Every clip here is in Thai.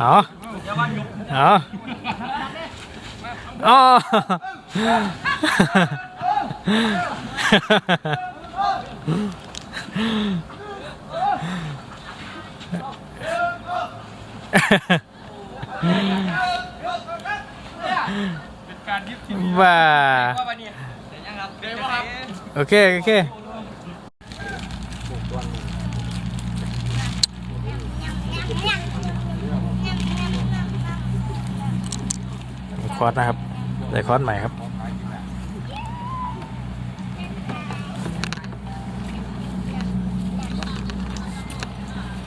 เอาเอาอ๋อเป็นการยึดทีว่าว่าวันนี้เดี๋ยวยังครับเดี๋ยวครับโอเค โอเค คอร์สนะครับได้คอร์สใหม่ครับ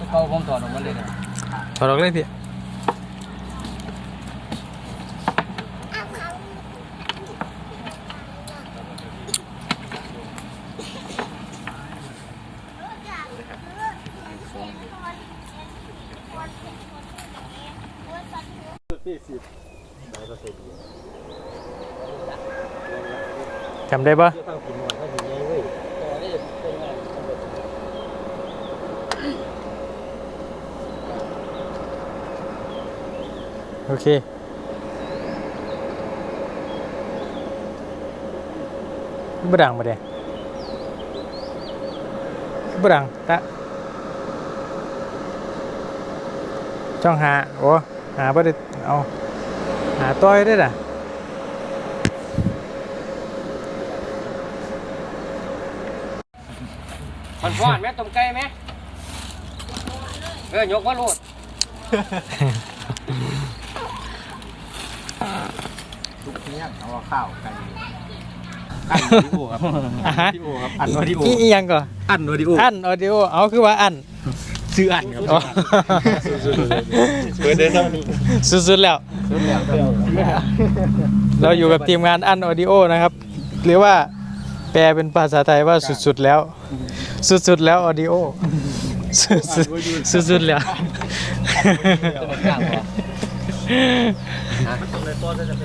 เขาผมถอดออกมาเลยนะถอดออกเลยพี่ จำได้ปะโอเคบดังมาเดบดังตะจ้องหาโอ้หาบ่ได้เอาหาต้อยได้ล่ะ มันฟอนไหมต้มไก่ไหมเออยกว่าโลดทุกเที่ยงเอาข้าวกันอันโอดิโอครับอะฮะดิโอครับอันโอดิโอกี่อีหยังก่อนอันโอดิโออันออดิโอเอาคือว่าอันชื่ออันครับอ๋อเปิดเดินเท่านี้สุดๆแล้ว เราอยู่กับทีมงานอันออดิโอนะครับ หรือว่า แปลเป็นภาษาไทยว่าสุดๆแล้ว สุดๆแล้วออดิโอสุดๆสุดๆแล้ว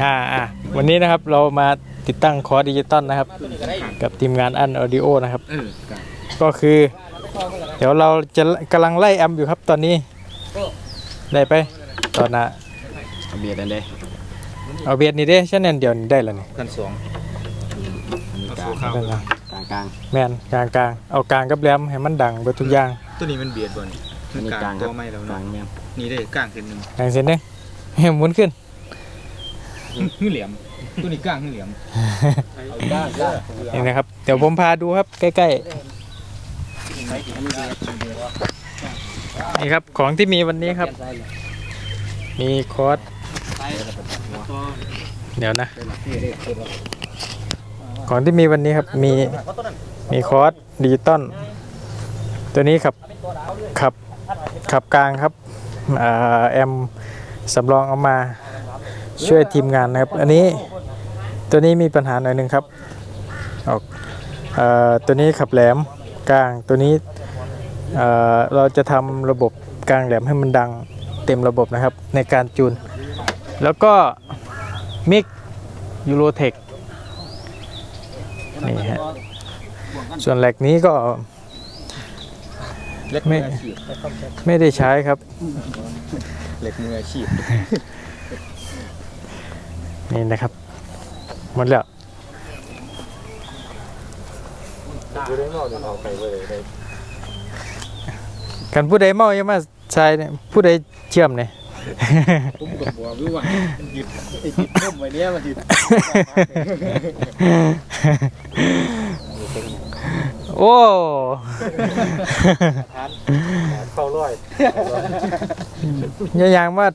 อ่าอ่าวันนี้นะครับเรามาติดตั้งคอร์สดิจิตอลนะครับ กับทีมงานอันออดิโอนะครับเออครับก็คือ เดี๋ยวเราจะกำลังไล่แอมป์อยู่ครับตอนนี้ ได้ไปตอนน่ะเบียดอันเด้เอาเบียดนี่เด้ฉันนั่นเดียวนี่ได้แล้วนี่ขั้นสอง นั่นนะกลางกลางแมนกลางกลางเอากลางกับแหลมให้มันดังเบิดทุกอย่างตัวนี้มันเบียดบ่นี่อันนี้กลางครับก็ไม่แล้วกลาเนาะงแม่นนี่ได้กลางเส้นหนึ่งดังเส้นหนึงให้หมุนขึ้นหื้อเหลี่ยมตัวนี้กลางหื้อเหลี่ยมกลางกลางนี่นะครับเดี๋ยวผมพาดูครับใกล้ๆนี่ครับของที่มีวันนี้ครับ มีคอร์สเดี๋ยวนะ ของที่มีวันนี้ครับมีมีคอร์สดิจิตอลตัวนี้ขับขับขับกลางครับอ่าแอมสำรองเอามาช่วยทีมงานนะครับ อันนี้ตัวนี้มีปัญหาหน่อยหนึงครับออกเอ่อตัวนี้ขับแหลมกลางตัวนี้เอ่อเราจะทำระบบกลางแหลมให้มันดังเต็มระบบนะครับในการจูน แล้วก็มิกยูโรเทค นี่ฮะส่วนแหลกนี้ก็เล็กไม่มืออาชีพไม่ได้ใช้ครับเล็กมืออาชีพนี่นะครับหมดแล้วกันผู้ใดเมายังมาใช้เนี่ยผู้ใดเชื่อมเนี่ยผมก็บอกอยู่ว่ามันยึดไอ้ยึดนุ่มไว้เนี้ยมันยึด โอ้เข้าร้อยยายางว่า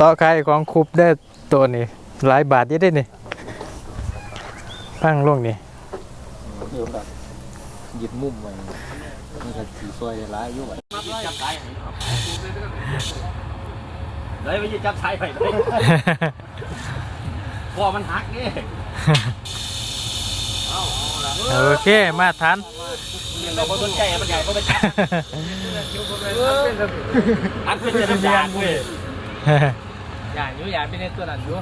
ต่อขายของคุบได้ตัวนี้หลายบาทอยี่ได้นี่พังลงนี่เดี๋ยวแบบยึดมุมไว้มันก็สีซอยร้ายอยู่ไว้จับสายเลยไปยึดจับสายไปเลยพอมันหักนี่ โอเคมาทันเราก็ต้นใจมันใหญ่ก็ไปจับหักเป็นจะยานเว้ยยานอยู่ยานเป็นในตัวนั้นอยู่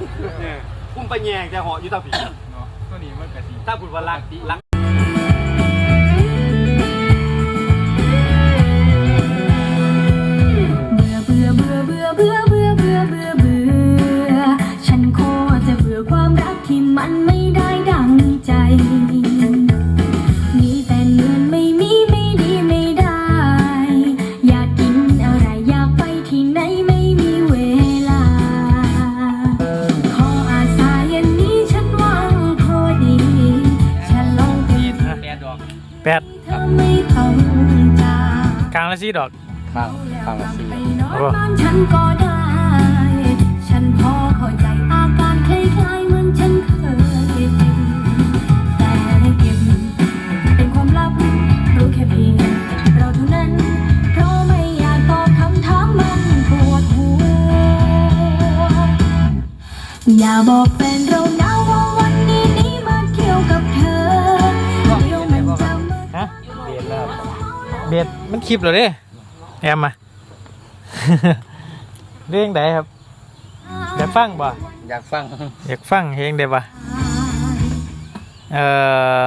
อุ้มไปแยงแต่เหาะอยู่ตาผีเนาะตัวนี้มันกะทิถ้าคุณว่าลักลัก ดดกลางละสี่ดอกกลางข้างละสี่โอ้กลายแล้วดหัอย่าบอกเป็น มันคลิปเหรอเด้แอมมา เรื่องใดครับอยากฟังบ่อยากฟังอยากฟังเพลงได้บ่เอ่อ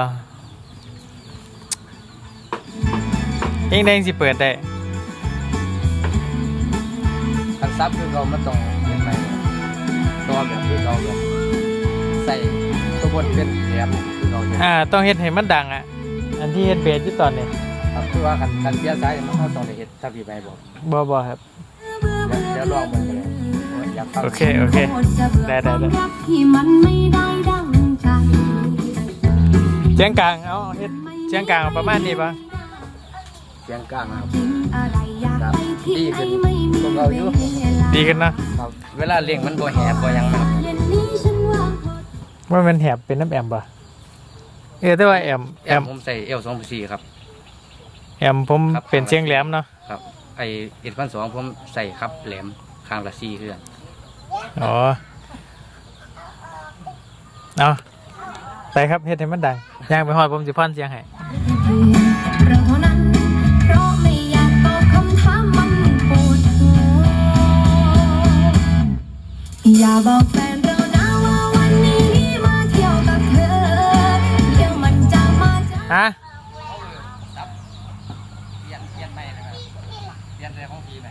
เพลงใดสิเปิดได้คันซับคือเรามันต้องเห็นไหมตัวแบบคือเราแบบใส่ตัวบนเป็นแหลมคือเราเนี่ยอ่าต้องเฮ็ดให้มันดังอะ อันที่เฮ็ดเบสอยู่ตอนนี้ ครับคือว่าคันคันเปียซ้ายมันเขาต้องได้เห็นถ้าพี่ไปบอกบ่บ่ครับ เดี๋ยวเดี๋ยวลองมันกันเลยอยากฟังโอเค โอเค ได้ได้ได้ที่มันไม่ได้ดังใจเสียงกลาง เอาเฮ็ดเสียงกลางประมาณนี้ป่ะเสียงกลางนะครับอะไรอยากไปที่ดีไหนขึ้นไม่มีพวกเราอยู่ดีขึ้นเนาะครับเวลาเลี้ยงมันบ่แหบบ่หยังนะครับเย็นนี้ฉันว่าว่ามันแหบเป็นน้ำแอมป่ะเออแต่ว่าแอมแอแอมมผมใส่เอลสองสี่ครับ แอมผมครับเป็นเสียงแหลมเนาะครับไอเอ็ดพันสองผมใส่ครับแหลมข้างละสี่เครื่องอ๋อเอาไปครับเฮ็ดให้มันดังย่างไปฮอดผมสิพ่อนเสียงให้เราเท่านั้น เพราะไม่อยากตอบคำถามมันปวดหัว อย่าบอกแฟนเรานะว่าวันนี้มาเที่ยวกับเธอ เดี๋ยวมันจะมาจากฮะ เปลี่ยนเปลี่ยนใหม่นะครับเปลี่ยนเลยของพี่ไหม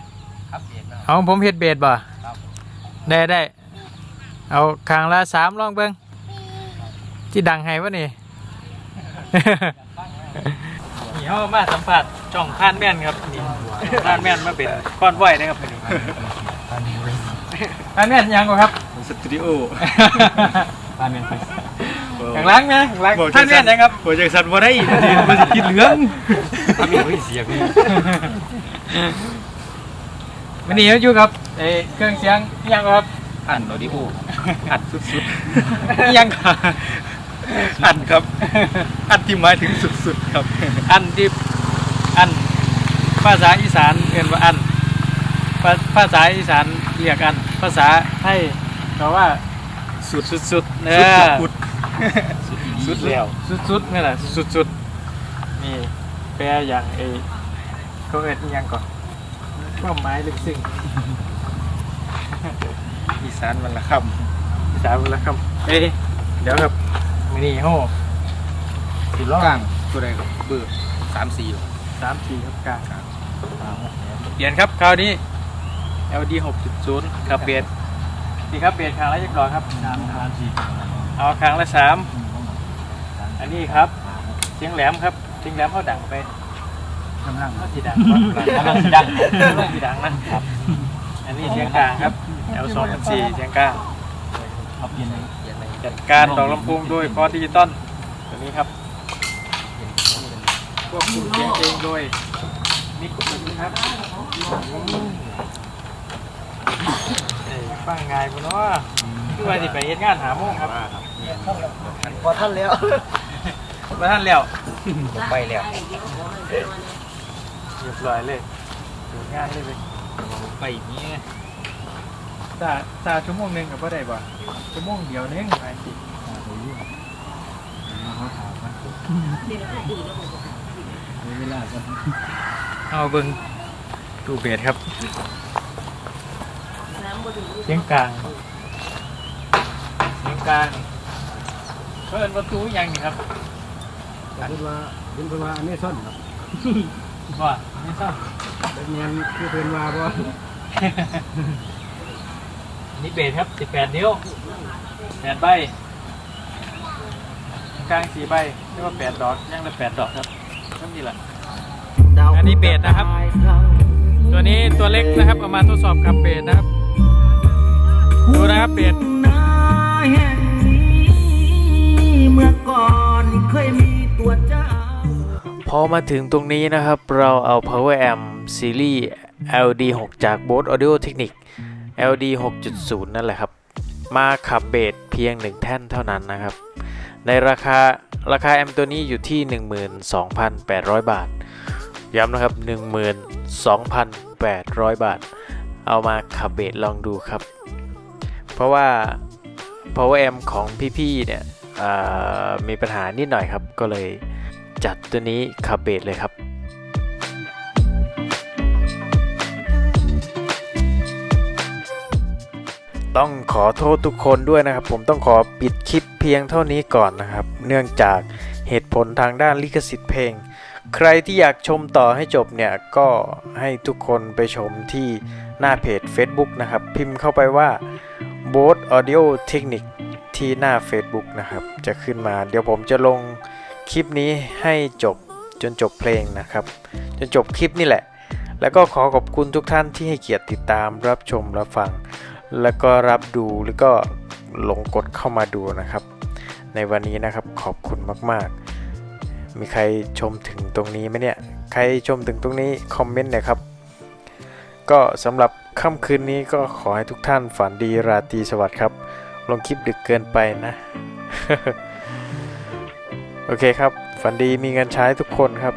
ครับ เปลี่ยนนะครับเอาผมเฮ็ดเบสบ่ครับได้ได้ เอาครั้งละสามลองเบิ่งที่ดังให้วะนี่นี่เขามาสัมผัสช่องท่านแม่นครับนี่ท่านแม่นมาเป็นก้อนไหวนะครับนี่ท่านแม่นยังกว่าครับสตูดิโอท่านแม่นไปข้างหล่างนะข้างหล่างท่านแม่นยังครับโปรเจกต์สันบ่ได้อีกมันสิคิดเหลืองทำอย่างนี้เสียพี่ วันนี้เราอยู่กับเอ้เครื่องเสียงอิหยังครับอันออดิโออัดสุดอิหยังครับๆอัดครับ อัดที่หมายถึงสุดๆครับ อันที่อันภาษาอีสานเรียนว่าอันภาภาษาอีสานเรียกอัน ภาษาไทยเราว่าสุดสุดสุดๆเนสุดอสุดสุดแล้วสุดสุดๆนี่แหละสุดสุดๆนี่แปลอย่างเอเขาเอ็ดอิหยังก่อน ความหมายลึกซึ้งอีสานมันละคอีสานเวลาครับเอ้ยเดี๋ยวครับมินี่โหสิล้อกลางตัวใดครับเบอร์สามสี่สามสี่ครับกลางเปลี่ยนครับคราวนี้ LD 6.0ครับเบสดีครับเบสครั้งละจักรอครับสามครั้งสี่เอาครั้งละสามอันนี้ครับเสียงแหลมครับเสียงแหลมเขาดังไป ข้างล่างเขาสีดังข้างล่างสีดังข้างล่างสีดังนะครับ อันนี้เสียงกลางครับ L 2 0 4เสียงกลางเปลี่ยนเลยเปลี่ยนเลยจัดการดอกลำโพงโดยคอร์ดิจิตอลตัวนี้ครับควบคุมเสียงเองโดยมิกซ์ครับเอ้ยฟังไงายบุเนาะคือว่าสิไปเฮ็ดงานหาโมงครับพอท่านแล้วมาท่านแล้วไปแล้ว เรียบร้อยเลยดูงานเลยเลยไปอย่างนี้ซาซาชั่วโมงหนึงกับว่าได้บ่ชั่วโมงเดียวนึงไปสิเอาเบิ่งดูเบสครับเสียงกลางเสียงกลางเพิ่นประตูยังนี่ครับเป็นว่าเป็นว่าอเมซอนครับ ว่าไม่ทราบเป็นงานคือเป็นว่าบ่นี่เบสครับ18นิ้ว8ใบกลาง4ใบเรียกว่า8ดอกย่างละ8ดอกครับนั่นนี่แหละอันนี้เบสนะครับ ตัวนี้ตัวเล็กนะครับเอามาทดสอบกับเบสนะครับ ดูนะครับเบส พอมาถึงตรงนี้นะครับ เราเอา Power Amp Series LD 6 จาก Bose Audio Technic LD 6.0 นั่นแหละครับ มาขับเบสเพียง 1 แท่นเท่านั้นนะครับ ในราคาราคาแอมตัวนี้อยู่ที่ 12,800 บาท ย้ำนะครับ 12,800 บาท เอามาขับเบสลองดูครับ เพราะว่า Power Amp ของพี่ๆเนี่ยมีปัญหานิดหน่อยครับก็เลย จัดตัวนี้ขับเบสเลยครับต้องขอโทษทุกคนด้วยนะครับ ผมต้องขอปิดคลิปเพียงเท่านี้ก่อนนะครับ เนื่องจากเหตุผลทางด้านลิขสิทธิ์เพลง ใครที่อยากชมต่อให้จบเนี่ยก็ให้ทุกคนไปชมที่หน้าเพจ Facebook นะครับ พิมพ์เข้าไปว่า b o t Audio Technic ที่หน้า Facebook นะครับ จะขึ้นมาเดี๋ยวผมจะลง คลิปนี้ให้จบจนจบเพลงนะครับ จนจบคลิปนี่แหละ แล้วก็ขอขอบคุณทุกท่านที่ให้เกียรติติดตามรับชมรับฟัง แล้วก็รับดูแล้วก็หลงกดเข้ามาดูนะครับ ในวันนี้นะครับขอบคุณมาก ๆ มีใครชมถึงตรงนี้ไหมเนี่ย ใครชมถึงตรงนี้คอมเมนต์หน่อยครับ ก็สำหรับค่ำคืนนี้ก็ขอให้ทุกท่านฝันดีราตรีสวัสดิ์ครับ ลงคลิปดึกเกินไปนะ โอเคครับ ฝันดีมีเงินใช้ทุกคนครับ